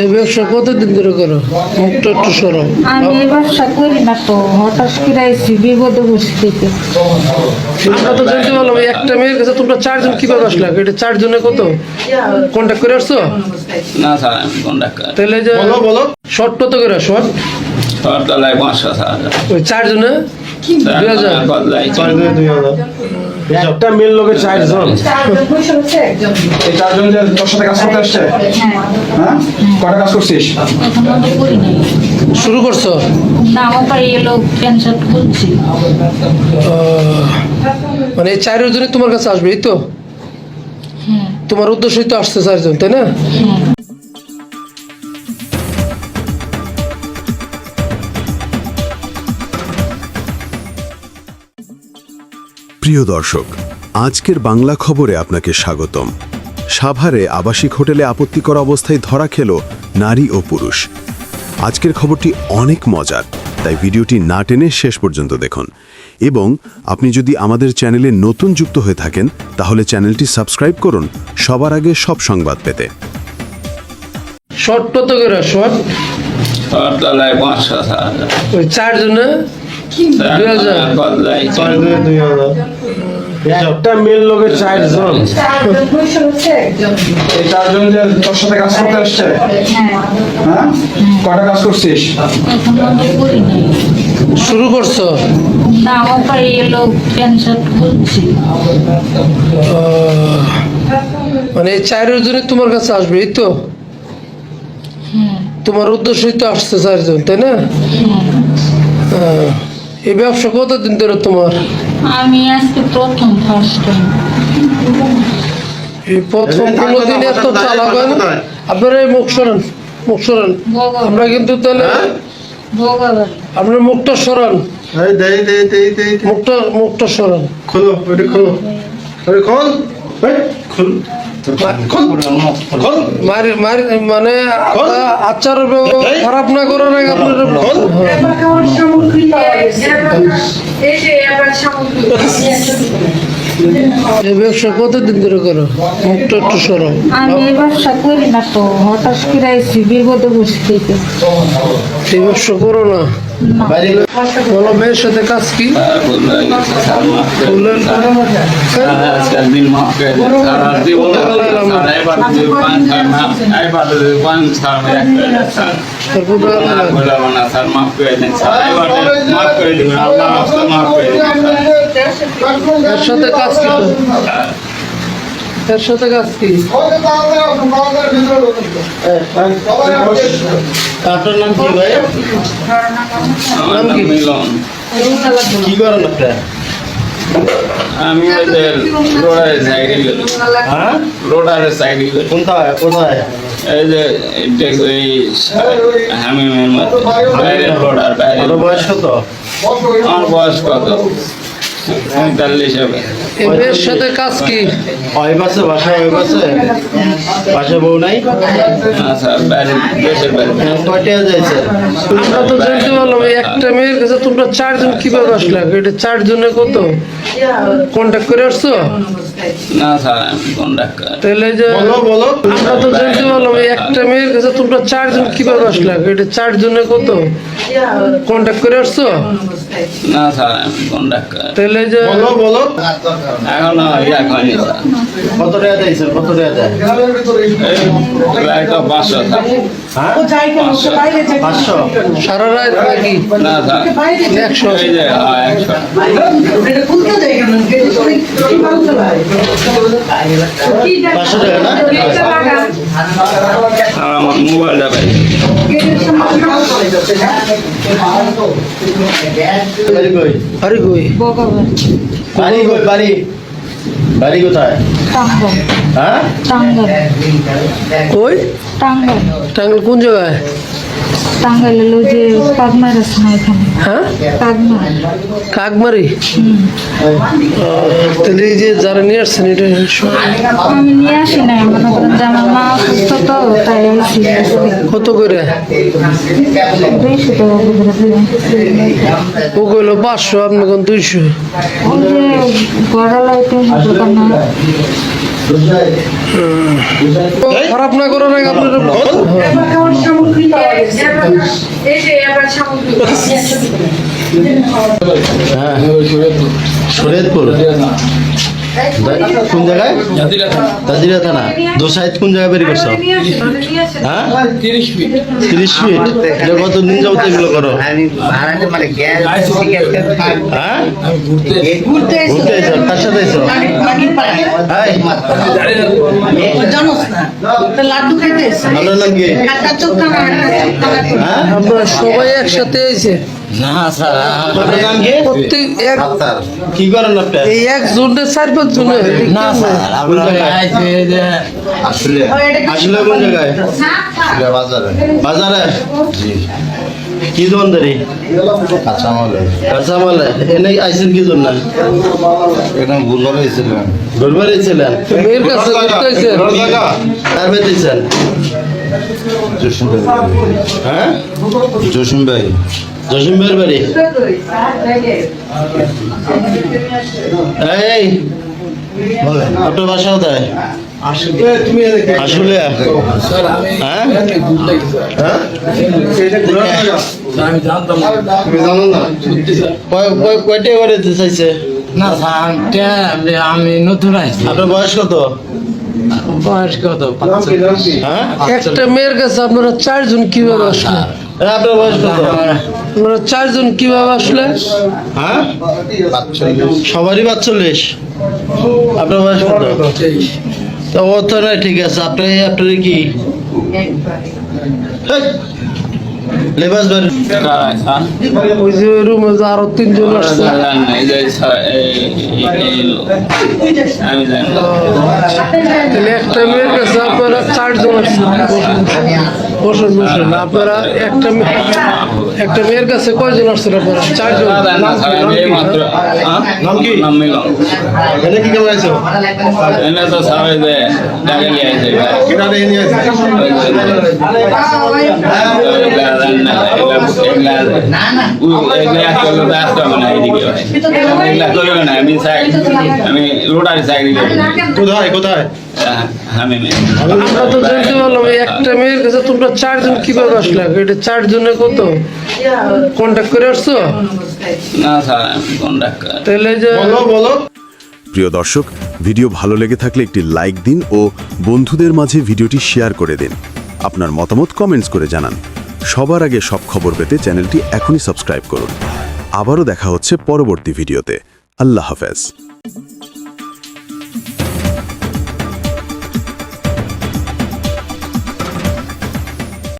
এই ব্যবসা কতদিন ধরে করো? মুখটা একটু সরম আমি এই ব্যবসা করি না তো হঠাৎ করে আইসি বিপদে বসে থেকে আমরা তো জানতে পারলাম একটা মেয়ের কাছে তোমরা চারজন কীভাবে আসলে? এটা চারজনে কত? কন্ট্যাক্ট করে আসছো? না স্যার আমি কন্ডাক্টর তাহলে যে বলো বলো। শর্ট কত করে শর্ট শহরতলায় পাঁচশো স্যার ওই চারজনে? একটা মেল লোকের চারজন এই চারজন যে তোর সাথে কাজ করতে আসছে? হ্যাঁ। কটা কাজ করছিস? শুরু করছ? না আমার এলো ক্যান্সার করছি মানে এই চারজনে তোমার কাছে আসবে এই তো? হ্যাঁ। তোমার উদ্দেশ্যই তো আসছে চারজন তাই না? প্রিয় দর্শক আজকের বাংলা খবরে আপনাকে স্বাগতম। সাভারে আবাসিক হোটেলে আপত্তিকর অবস্থায় ধরা খেল নারী ও পুরুষ। আজকের খবরটি অনেক মজার তাই ভিডিওটি না টেনে শেষ পর্যন্ত দেখুন। এবং আপনি যদি আমাদের চ্যানেলে নতুন যুক্ত হয়ে থাকেন তাহলে চ্যানেলটি সাবস্ক্রাইব করুন সবার আগে সব সংবাদ পেতে। শর্ট কত করে শর্ট চারজনে একটা মেল লোকের চারজন এই চারজন যে তোর সাথে কাজ করতে আসছে হ্যাঁ। কটা কাজ করছিস শুরু করছ না আমার এলো ক্যান্সার করছি মানে এই চারজনে তোমার কাছে আসবে এই তো হ্যাঁ তোমার উদ্দেশ্যই তো আসছে চারজন তাই না? হ্যাঁ। আহ, এই ব্যবসা কতদিন ধরে তোমার? আমি আজকে প্রথম ফার্স্ট টাইম এই প্রথম কোনোদিন এত চালাক হয় না। আপনারা এই মুখ সরান মুখ সরান। আমরা কিন্তু তাহলে আপনার মুখটা সরান। মুখটা মুখটা সরান। খোলো খোলো। খোল। খোল। মানে আচার খারাপ না করার আগে আপনার। এই ব্যবসা কতদিন ধরে করো? মুখটা একটু সরম আমি এই ব্যবসা করি না তো হঠাৎ করে বসে এই ব্যবসা করো না। বলো মেয়ের সাথে কাজ কি? এর সাথে কাজ কি এর সাথে কাজ কি? আপনার নাম কি ভাই? নাম মিলন। কি করেন আপনি? আমি রোডারে সাইডে হ্যাঁ? রোডারে সাইডে কোথায়? কোথায়? এই যে এই হামিমের মধ্যে বাইরে রোডার বাইরে কত বয়স কত আমার বয়স কত? পঁয়তাল্লিশ হবে। সাথে কাজ কি? ওই পাশে বাসায় ওই পাশে পাশে বউ নাই? না স্যার বাইরে দেশের বাইরে কয়টা যাইছে? আমরা তো জানতে পারলাম একটা মেয়ের কাছে তোমরা চারজন কীভাবে আসলে? এটা চারজনে কত? কন্ট্যাক্ট করে আসছো? না স্যার আমি কন্ডাক্টর তাহলে যে বলো বলো। আমরা তো জানতে পারলাম একটা মেয়ের কাছে তোমরা চারজন কীভাবে আসলে? এটা চারজনে কত? কন্ট্যাক্ট করে আসছো? না স্যার আমি কন্ডাক্টর তাহলে যে বলো বলো। এখনও ইয়া হয়নি কত টাকা দিয়েছেন কত টাকা দেয়? এই তো পাঁচশো হ্যাঁ? পাঁচশো। পাঁচশো। সারা রাত নাকি? একশো। পাঁচশো টাকা না? আমার মোবাইলটা পাই। বাড়ি কই বাড়ি কই বাড়ি। বাড়ি কোথায়? হ্যাঁ? কই? টাঙ্গল কোন জায়গায়? টাঙ্গাল এলো যে পাগমার আছে না এখানে হ্যাঁ? কাকমারি। তাহলে এই যে যারা নিয়ে আসছেন এটা আমি নিয়ে আসি নাই মনে করেন যে আমার মা অসুস্থ তো তাই কত করে? দুইশো টাকা ও কইলো পাঁচশো আপনি কোন দুইশো। খারাপ না আগে আপনার হ্যাঁ। শরীয়তপুর। কোন জায়গায়? তাজিরা থানা। দোসাইদ কোন জায়গায় বেরিয়ে করছ? হ্যাঁ? তিরিশ ফিট। তিরিশ ফিট? এটা কত দিন যাব এগুলো করো? আমি ভাড়াতে মানে গ্যাস হ্যাঁ? ঘুরতে এসো। কার সাথে এসো? হাই লাড্ডু খাইতে এসে। আপনার নাম কি? কাটা চোখটা হ্যাঁ? আমরা সবাই একসাথে এসে। না স্যার। প্রত্যেক এক কি করেন আপনি? এই এক জনের চার পাঁচ জনে না স্যার কোন জায়গায় আসলে আসলে কোন জায়গায়? বাজারে। কি দোকানদারি? কাঁচামালে। এনে আইসেন কি জন্য? ঘুরবার এসেছিলেন মেয়ের কাছে ঘুরতেছে কার বেঁচেছেন হ্যাঁ? জসিম ভাই। জসিম ভাইয়ের বাড়ি? এই আপনার বাসা কোথায়? আসলে হ্যাঁ? হ্যাঁ? আমি কয়টা করে চাইছে? না নতুন আসছি আপনার বয়স কত? বয়স কত? হ্যাঁ? একটা মেয়ের কাছে আপনারা চারজন কীভাবে আসলেন? আপনার বয়স কত? আপনারা চারজন কীভাবে আসলেন হ্যাঁ? সবারই বাচ্চল্লিশ। আপনার বয়স কত? তো ও তো নয় ঠিক আছে। আপনি আপনার কি! লেবাস ওই যে রুমে যে আরও তিনজন আসছে। আমি জানি তাহলে একটা মেয়ের কাছে আপনারা চারজন আসছেন। বসুন বসুন। আপনারা একটা একটা মেয়ের কাছে কয়জন আসছেন আপনারা? চারজন। নাম কি? নাম কি? নাম মিলন। এনে কি কেমন আছো এনে তো সবাই যে টাকা নিয়ে আসে কিনা নিয়ে নিয়ে আছো আমি রোডারি চাকরি করি কোথায় এটা চারজনে কত কন্ট্যাক্ট করে আসছো না স্যার আমি তাহলে বলো প্রিয় দর্শক, ভিডিও ভালো লেগে থাকলে একটি লাইক দিন ও বন্ধুদের মাঝে ভিডিওটি শেয়ার করে দিন। আপনার মতামত কমেন্টস করে জানান। সবার আগে সব খবর পেতে চ্যানেলটি এখনই সাবস্ক্রাইব করুন। আবারও দেখা হচ্ছে পরবর্তী ভিডিওতে। আল্লাহ হাফেজ।